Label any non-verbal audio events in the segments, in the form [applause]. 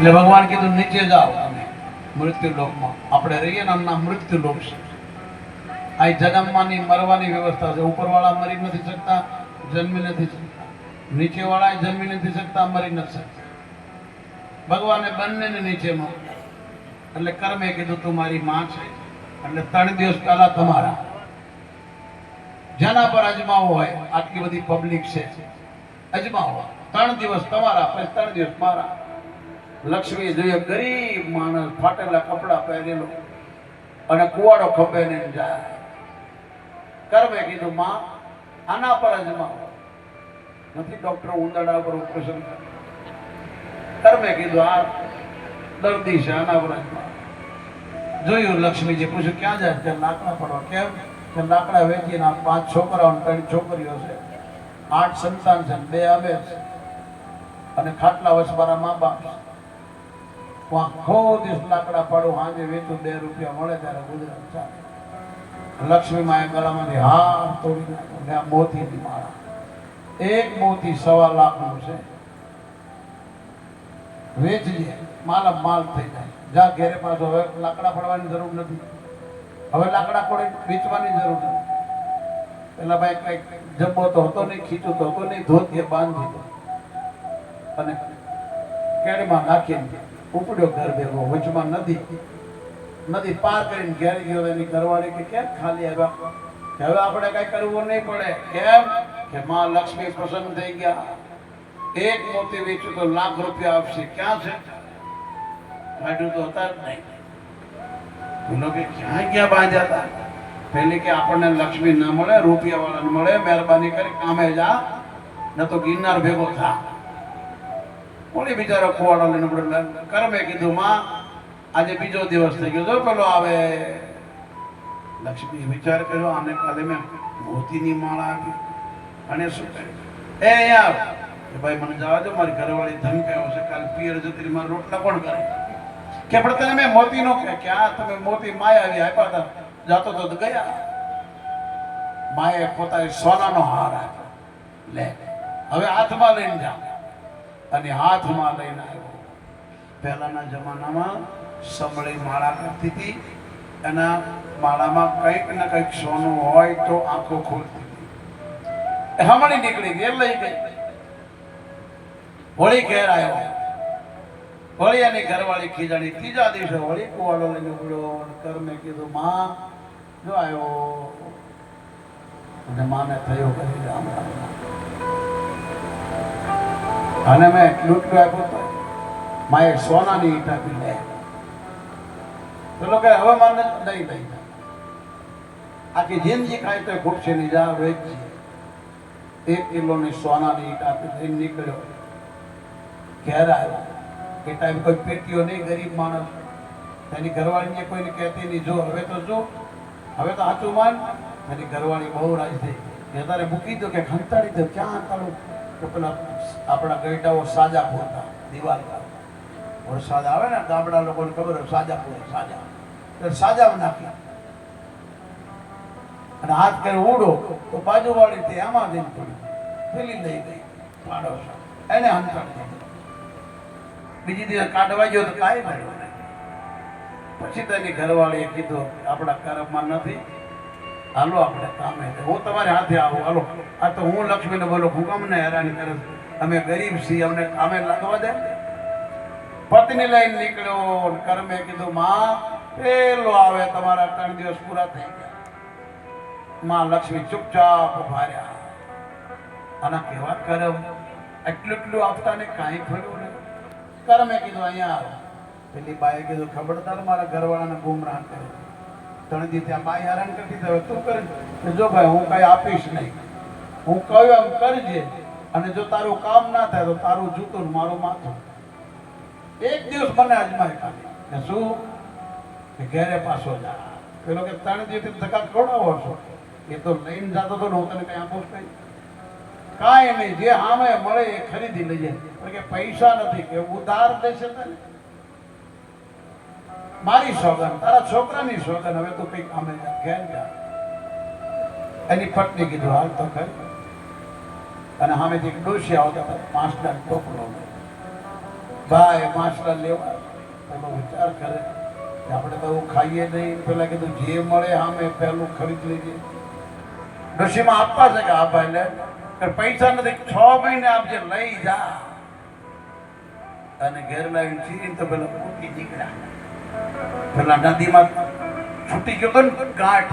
એટલે ભગવાન કીધું, નીચે જાઓ તમે મૃત્યુ લોકમાં આપણે રહીએ ને આમના મૃત્યુ લોક છે. આ જન્મવાની મરવાની વ્યવસ્થા છે. ઉપરવાળા મરી નથી શકતા, જન્મી નથી શકતા. નીચેવાળા જન્મી નથી શકતા, મરી નથી શકતા. ભગવાને બંનેને નીચે મૂક્યા એટલે કર્મે કીધું, તું મારી માં છે. એટલે ત્રણ દિવસ પહેલા તમારા. જેના પર અજમાવો હોય, આટલી બધી પબ્લિક છે. અજમાવો. ત્રણ દિવસ તમારા, પછી ત્રણ દિવસ મારા. લક્ષ્મી જોઈએ, ગરીબ માણસ ફાટેલા કપડા પહેરેલો અને કુવાડો ખભે ને જાય. કરમે કીધું, માં, આના પર જ માં. નથી, ડોક્ટર ઉંદરડા પર ઓપરેશન કરમે કીધું, આ દર્દી છે આના પરમાં. જોયું લક્ષ્મીજી, પૂછ્યું, ક્યાં જાય? ત્યાં લાકડા પડવા. કેમ? કે લાકડા વેચીને આ પાંચ છોકરાઓ ત્રણ છોકરીઓ છે. આઠ સંતાન છે બે અમે છે. અને ખાટલા વસવાના મા બાપ છે. આખો દિવસ લાકડા પાડું, સાંજે વેચું, બે રૂપિયા મળે ત્યારે ગુજરાત ચાલે. લક્ષ્મી માએ ગળામાંથી હાર તોડી નાખ્યો ને આ મોતીની માળા. એક મોતી સવા લાખનું છે. વેચજે માલા માલ થઈ જાય. જા, ઘેરે પાછો હવે લાકડા પડવાની જરૂર નથી. હવે લાકડા પડે, વેચવાની જરૂર નથી. પેલા ભાઈ કંઈક જબ્બો તો હતો નહીં, ખીચું તો હતો નહીં, ધોતીએ બાંધી દીધો. અને કેળમાં નાખીને ઉપડ્યો ઘર ભેગો વચમાં નદી નદી પાર કરીને ઘેર ગયો એની ઘરવાળી કે, કેમ ખાલી આવ્યા? કે, હવે આપણે કઈ કરવું નહીં પડે. કેમ? કે માં લક્ષ્મી પ્રસન્ન થઈ ગયા. એક મોતી વેચ્યું તો લાખ રૂપિયા આપશે. ક્યાં છે? કાઢ્યું તો હતા જ નહીં. બોલો કે, ક્યાં ક્યાં બાંધ્યા હતા? પેલી કે, આપણને લક્ષ્મી ના મળે રૂપિયા વાળાને મળે, મહેરબાની કરી કામે જા, ન તો ગિરનાર ભેગો થા. કોણી બિચારો ખોવાડો લઈને પડે કરમે કીધું, માં, આજે બીજો દિવસ થઈ ગયો. પેલો આવે લક્ષ્મી વિચાર કર્યો, આને કાલે મેં મોતીની માળા આપી. અને શું એ યાર કે ભાઈ, મને જવા દો, મારી ઘરવાળી ધમકાયો છે, કાલ પિયર જતી મારા રોટલા પણ કરે? કે, પણ તને મેં મોતી નો કે, આ તમે મોતી માયા આવી આપ્યા હતા, જાતો તો ગયા. માએ પોતાની સોનાનો હાર આપ્યો. લે, હવે હાથમાં લઈને જા. અને હાથમાં લઈને આવ્યો. પહેલાના જમાનામાં સમળી માળા કરતી હતી. એના માળામાં કંઈક ને કંઈક સોનું હોય તો આંખો ખોલતી એ નીકળી ગઈ લઈ ગઈ. હોળી ઘેર આવ્યો. હોળી એની ઘરવાળી ખીજાણી ત્રીજા દિવસે હોળી કુવાડો લઈને ઉડ્યો કર્મે કીધું, માં, જો આવ્યો અને માને થયો, કરી રામ રામ. અને મેં એટલું આપ્યું માએ સોનાની ઈટ આપી લે. કે હવે મને નહીં લઈ આખી જિંદગી ખાય તો ખૂટશે નહીં જા વેચી એક કિલોની સોનાની ઈટ આપી લઈને નીકળ્યો. ઘેર આવ્યો. એ ટાઈમ કોઈ પેટીઓ નહીં, ગરીબ માણસ. એની ઘરવાળીને કોઈને કહેતી નહીં, જો, હવે તો જો. હવે તો સાચું માન. એની ઘરવાળી બહુ રાજ થઈ કે તારે મૂકી દો કે ખંતાડી દો, ક્યાં તારું કે આપણા ગઈડાઓ સાજા પૂરતા દિવાલ વરસાદ આવે ને ગામડા લોકોને ખબર હોય સાજા પૂરે, સાજા. એટલે સાજા નાખ્યા. અને હાથ કરે ઉડો તો બાજુવાળી તે આમાં જઈને પડી ફેલી લઈ ગઈ પાડોશ એને હંતાડી બીજી દિવસ કાઢવા ગયો તો કાંઈ નહીં. પછી તેની ઘરવાળીએ કીધું, આપણા કર્મમાં નથી. હાલો આપણે કામે. હું તમારે હાથે આવું, હાલો. આ તો હું લક્ષ્મીને બોલો હું કમને હેરાની કરે અમે ગરીબ છીએ, અમને કામે લાગવા દે. પત્ની લઈને નીકળ્યો કર્મે કીધું, માં, પેલો આવે તમારા ત્રણ દિવસ પૂરા થઈ ગયા. માં લક્ષ્મી ચૂપચાપ ઊભા આના કેવા કરમ? એટલું એટલું આપતા ને કાંઈ ખોલ્યું નહીં. કર્મે કીધું, અહીંયા આવો. પેલી બાએ કીધું ખબરદાર મારા ઘરવાળાને ગુમરાહ કરે દી ત્યાં બાઈ હેરાન કરતી હવે તું કરે. જો ભાઈ, હું કઈ આપીશ નહીં. હું કહ્યું એમ કરજે. અને જો તારું કામ ના થાય તો તારું જૂતું ને મારું માથું. એક દિવસ મને અજમાય ખાલી. શું? કે ઘેરે પાછો જા. પેલો કે ત્રણ દિવસથી ધક્કા ખવડાવો છો એ તો લઈને જતો તો હું તને કઈ આપું કઈ કાંઈ નહીં. જે સામે મળે એ ખરીદી લઈએ કે પૈસા નથી. કે ઉધાર દેશે તને? મારી સોગન તારા છોકરાની સોગન હવે તું કઈ કામે ઘેર જા એની પત્ની કીધું, હાલ તો ખરી અને સામેથી ડોશી આવતા પાંચ લાખ ભાઈ માસ્ટર લેવા. પેલો વિચાર કરે કે આપણે તો એવું ખાઈએ નહીં. પેલા કીધું, જે મળે સામે, પહેલું ખરીદ લઈએ ડોશીમાં આપવા છે કે આ ભાઈ, લે. પૈસા નથી, છ મહિને આપજે લઈ જા. અને ઘેર લાવી ચીરીને તો પેલા મૂકી નીકળ્યા. પેલા નદીમાં છૂટી ગયો તો ને ગાંઠ.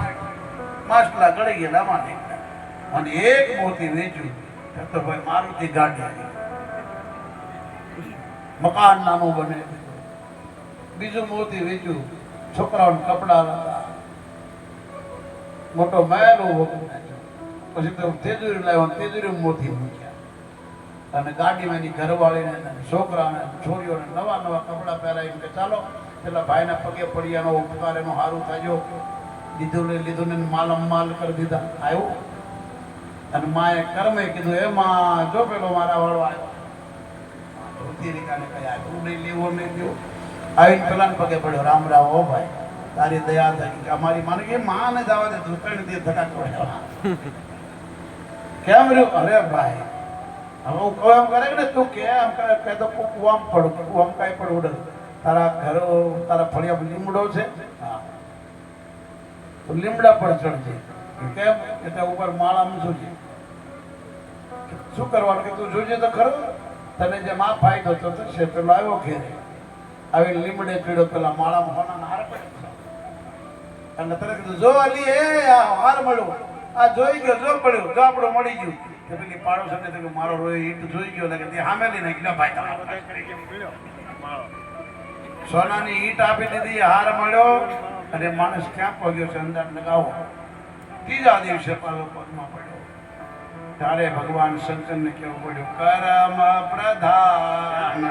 માછલા ગળી ગયેલા માને. અને એક મોતી વેચ્યું. તો ભાઈ મારુતિ ગાંઠ મકાન નાનું બને. બીજું મોતી વેચ્યું. છોકરાઓને કપડા મોટો મહેલ ઊભો પછી તો તેજુરી લાવ્યો તેજુરી મોતી મૂક્યા. અને ગાડીમાં એની ઘરવાળીને છોકરાને છોરીઓને નવા નવા કપડાં પહેરાવીને કે ચાલો પેલા ભાઈના પગે પડિયાનો ઉપકાર, એનો સારું થયો લીધું ને લીધું ને માલમ માલ કરી દીધા. આવ્યો અને માએ કર્મે કીધું, એ માં, જો પેલો મારા વાળો આવ્યો ધોતી રીકાને કઈ આટલું નહીં લેવો, નહીં દેવો. આવીને પેલાને પગે પડ્યો, રામ રામ, ઓ ભાઈ, તારી દયા થઈ કે અમારી માને કે માં ને જવા દે ત્રણ દિવસ ધક્કા પડ્યા [laughs] કેમ રહ્યું? અરે ભાઈ, હવે હું કહું એમ કરે ને તું કેમ કરે તો કુવામ પડ કુવામ કાંઈ પણ ઉડે. તારા ઘરો, તારા ફળિયા લીમડો છે? લીમડા પર ચડજે. કેમ? એટલે ઉપર માળામાં જોજે. શું કરવાનું? કે તું જોજે તો ખરો. તને જે માં ફાયદો તો છે પેલો આવ્યો ઘેરે. આવી લીમડે પીડો પેલા માળામાં હોના હાર પડ્યો અને તને કીધું, જો અલી, એ આ હાર મળ્યો. આ જોઈ ગયો, જો પડ્યો. જો આપણો મળી ગયું. કે પેલી પાડોશને તો મારો રોય, ઈટ જોઈ ગયો. કે સામે લઈને ભાઈ તમારો. સોનાની ઈટ આપી દીધી, હાર મળ્યો અને માણસ ક્યાં પહોંચ્યો છે અંદાજ લગાવો ત્રીજા દિવસે પાછો પગમાં પડ્યો. ત્યારે ભગવાન શંકરને કેવું પડ્યું કરમ પ્રધાન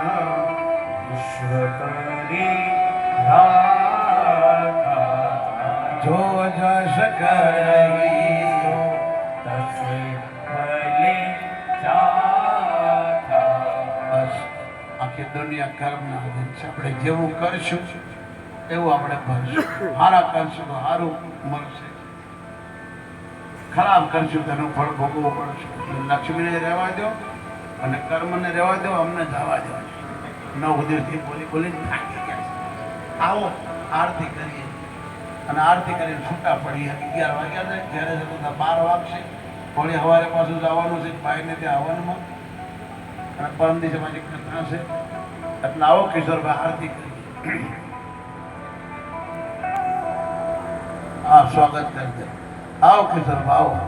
જો જશ કરી દુનિયા કર્મના આધીન છે આપણે જેવું કરશું, એવું આપણે ભરશું. સારા કરશું તો સારું મળશે. ખરાબ કરશું તો એનું ફળ ભોગવવું પડશે. લક્ષ્મીને રહેવા દો અને કર્મને રહેવા દો, અમને જવા દો. નવ દિવસથી બોલી બોલીને આવો, આરતી કરીએ. અને આરતી કરીને છૂટા પડીએ. અગિયાર વાગ્યા છે ઘેરે જતો બાર વાગશે. હોળી સવારે પાછું જવાનું છે, ભાઈને ત્યાં આવવાનું અને પરમ દિવસે પાછી કથા છે. એટલે આવો કિશોરભાઈ આરતી કરીએ હા સ્વાગત કરી દે આવો કિશોરભાઈ આવો